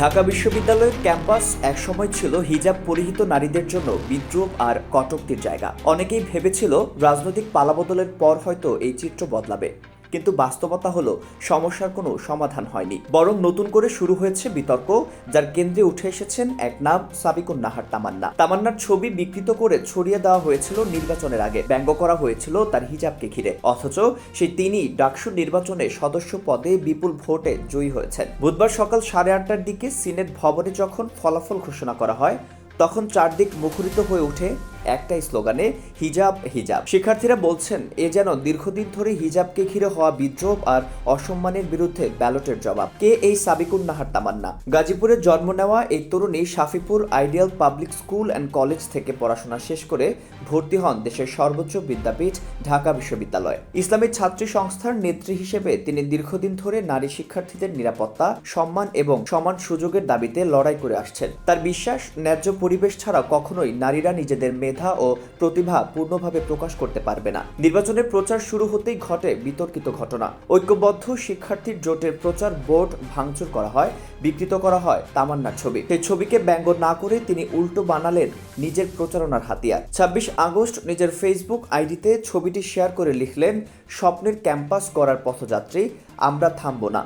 ঢাকা বিশ্ববিদ্যালয়ের ক্যাম্পাস একসময় ছিল হিজাব পরিহিত নারীদের জন্য বিদ্রুপ আর কটক্তির জায়গা। অনেকেই ভেবেছিল রাজনৈতিক পালাবদলের পর হয়তো এই চিত্র বদলাবে। কিন্তু বাস্তবতা হলো সমস্যার কোনো সমাধান হয়নি। বরং নতুন করে শুরু হয়েছে বিতর্ক, যার কেন্দ্রে উঠে এসেছেন এক নাম, সাবিকুন নাহার তামান্না। তামান্নার ছবি বিকৃত করে ছড়িয়ে দেওয়া হয়েছিল নির্বাচনের আগে। ব্যঙ্গ করা হয়েছিল তার হিজাবকে ঘিরে। অথচ সেই তিনি ডাকসু নির্বাচনে সদস্য পদে বিপুল ভোটে জয়ী হয়েছেন। বুধবার সকাল সাড়ে আটটার দিকে সিনেট ভবনে যখন ফলাফল ঘোষণা করা হয়, তখন চারদিক মুখরিত হয়ে ওঠে একটাই স্লোগানে, হিজাব হিজাব। শিক্ষার্থীরা বলছেন, এ যেন দীর্ঘদিন ধরে হিজাবকে ঘিরে হওয়া বিদ্রোহ আর অসম্মানের বিরুদ্ধে ব্যালটের জবাব। কে এই সাবিকুন নাহার তামান্না? গাজীপুরে জন্ম নেওয়া এই তরুণী Shafipur ideal public school and college থেকে পড়াশোনা শেষ করে ভর্তি হন দেশের সর্বোচ্চ বিদ্যাপীঠ, ঢাকা বিশ্ববিদ্যালয়। ইসলামী ছাত্রী সংস্থার নেত্রী হিসেবে তিনি দীর্ঘদিন ধরে নারী শিক্ষার্থীদের নিরাপত্তা, সম্মান এবং সমান সুযোগের দাবিতে লড়াই করে আসছেন। তার বিশ্বাস, ন্যায্য পরিবেশ ছাড়া কখনোই নারীরা নিজেদের মেধা ও প্রতিভা পূর্ণভাবে প্রকাশ করতে পারবে না। নির্বাচনের প্রচার শুরু হতেই ঘটে বিতর্কিত ঘটনা। ঐক্যবদ্ধ শিক্ষার্থীর জোটের প্রচার বোর্ড ভাঙচুর করা হয়, বিকৃত করা হয় তামান্নার ছবি। সেই ছবিকে ব্যঙ্গ না করে তিনি উল্টো বানালেন নিজের প্রচারণার হাতিয়ার। ছাব্বিশ আগস্ট নিজের ফেসবুক আইডিতে ছবিটি শেয়ার করে লিখলেন, স্বপ্নের ক্যাম্পাস করার পথযাত্রী, আমরা থামব না।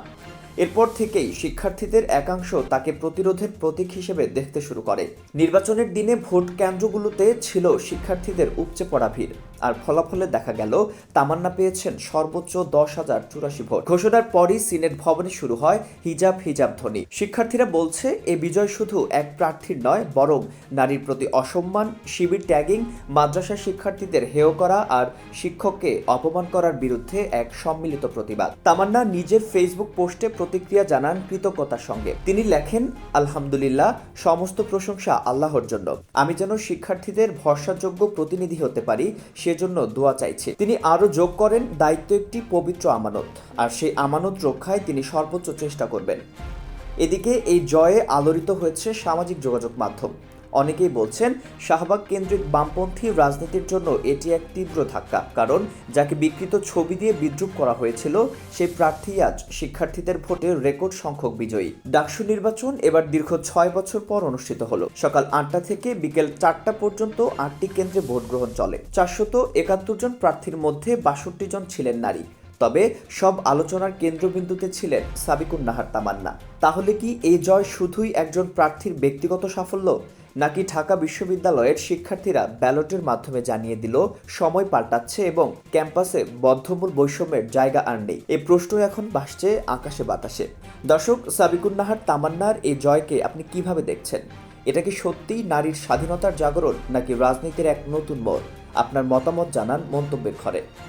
এরপর থেকেই শিক্ষার্থীদের একাংশ তাকে প্রতিরোধের প্রতীক হিসেবে দেখতে শুরু করে। নির্বাচনের দিনে ভোট কেন্দ্রগুলোতে ছিল শিক্ষার্থীদের উপচে পড়া ভিড়। আর ফলাফলে দেখা গেল, তামান্না পেয়েছেন সর্বোচ্চ দশ হাজার চুরাশি ভোট। ঘোষণার পরই সিনেট ভবনে শুরু হয় হিজাব হিজাব ধ্বনি। শিক্ষার্থীরা বলছে, এ বিজয় শুধু এক প্রার্থীর নয়, বরং নারীর প্রতি অসম্মান, শিবির ট্যাগিং মাদ্রাসা শিক্ষার্থীদের হেয় করা আর শিক্ষককে অপমান করার বিরুদ্ধে এক সম্মিলিত প্রতিবাদ। তামান্না নিজের ফেসবুক পোস্টে প্রতিক্রিয়া জানান কৃতজ্ঞতার সঙ্গে। তিনি লেখেন, আলহামদুলিল্লাহ, সমস্ত প্রশংসা আল্লাহর জন্য। আমি যেন শিক্ষার্থীদের ভরসাযোগ্য প্রতিনিধি হতে পারি সেজন্য দোয়া চাইছে। তিনি আরও যোগ করেন, দায়িত্ব একটি পবিত্র আমানত, আর সেই আমানত রক্ষায় তিনি সর্বোচ্চ চেষ্টা করবেন। এদিকে এই জয়ে আলোড়িত হয়েছে সামাজিক যোগাযোগ মাধ্যম। অনেকেই বলছেন শাহবাগ কেন্দ্রিক বামপন্থী রাজনীতির জন্য এটি এক তীব্র ধাক্কা, কারণ যাকে বিকৃত ছবি দিয়ে বিদ্রুপ করা হয়েছিল সেই প্রার্থী আজ শিক্ষার্থীদের ভোটে রেকর্ড সংখ্যক বিজয়ী। ডাকসু নির্বাচন এবার দীর্ঘ ছয় বছর পর অনুষ্ঠিত হলো। সকাল আটটা থেকে বিকেল চারটা পর্যন্ত আটটি কেন্দ্রে ভোট গ্রহণ চলে। চারশত একাত্তর জন প্রার্থীর মধ্যে বাষট্টি জন ছিলেন নারী। তবে সব আলোচনার কেন্দ্রবিন্দুতে ছিলেন সাবিকুন নাহার তামান্না। তাহলে কি এই জয় শুধুই একজন প্রার্থীর ব্যক্তিগত সাফল্য? নাকি ঢাকা বিশ্ববিদ্যালয়ের শিক্ষার্থীরা ব্যালটের মাধ্যমে জানিয়ে দিল, সময় পাল্টাচ্ছে এবং ক্যাম্পাসে বদ্ধমূল বৈষম্যের জায়গা আর নেই। এ প্রশ্ন এখন ভাসছে আকাশে বাতাসে। দর্শক সাবিকুন্নাহার তামান্নার এই জয়কে আপনি কীভাবে দেখছেন? এটা কি সত্যিই নারীর স্বাধীনতার জাগরণ নাকি রাজনীতির এক নতুন মোড়? আপনার মতামত জানান মন্তব্যের ঘরে।